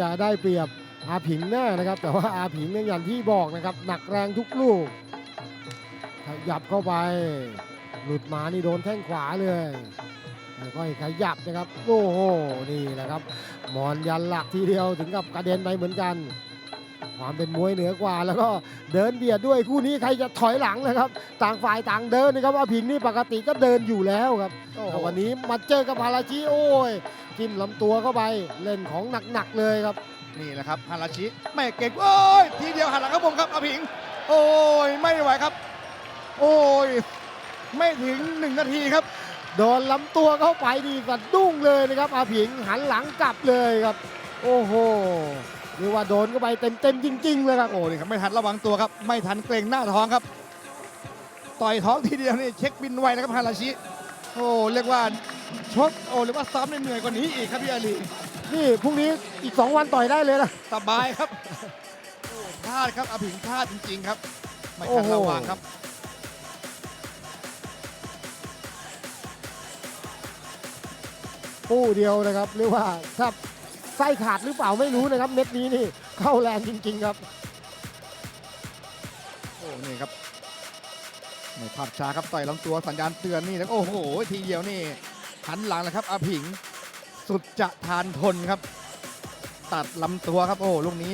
จะได้เปรียบอาผิงแน่นะครับ แต่ว่าอาผิงเนี่ยอย่างที่บอกนะครับหนักแรงทุกลูกขยับเข้าไป หลุดมานี่โดนแข้งขวาเลยค่อยๆขยับนะครับโอ้โหนี่แหละครับหมอนยันหลักทีเดียวถึงกับกระเด็นไปเหมือนกัน ความเป็นมวยเหนือกว่า แล้วก็เดินเบียดด้วยคู่นี้ใครจะถอยหลังนะครับ ต่างฝ่ายต่างเดินนะครับอาผิงนี่ปกติก็เดินอยู่แล้วครับโอ้โหแต่วันนี้มาเจอกับพาราชิโอ้ยจิ้มลำตัวเข้าไปเล่นของหนักๆเลยครับ นี่แหละครับฮาราชิไม่เก่งโอ้ยทีเดียวหันหลังครับผมครับอาผิง โอ้ยไม่ไหวครับ โอ้ยไม่ถึงหนึ่งนาทีครับโดนลำตัวเข้าไปดีสะดุ้งเลยนะครับอาผิงหันหลังกลับเลยครับ โอ้โห เรียกว่าโดนเข้าไปเต็มๆจริงๆเลยครับโอ้นี่ครับไม่ทันระวังตัวครับ ไม่ทันเกรงหน้าท้องครับ ต่อยท้องทีเดียวนี่เช็คบินไวนะครับฮาราชิ โอ้เรียกว่าชกโอ้เรียกว่าซ้ำได้เหนื่อยกว่านี้อีกครับพี่อาลีนี่พรุ่งนี้อีก 2 วันต่อยได้เลยนะสบายครับโอ้พลาดครับอาผิงพลาดจริงๆครับ ไม่โอ้ทันโหระวังครับปู้เดียวนะครับเรียกว่าถ้า ไส้ขาดหรือเปล่าไม่รู้นะครับ เม็ดนี้นี่เข้าแรงจริง ๆ ครับโอ้นี่ครับในภาพช้าครับต่อยลำตัวสัญญาณเตือนนี่นะโอ้โห ทีเดียวนี่หันหลังแลยครับอาผิงสุดจะทานทนครับ ตัดลำตัวครับโอ้ลูกนี้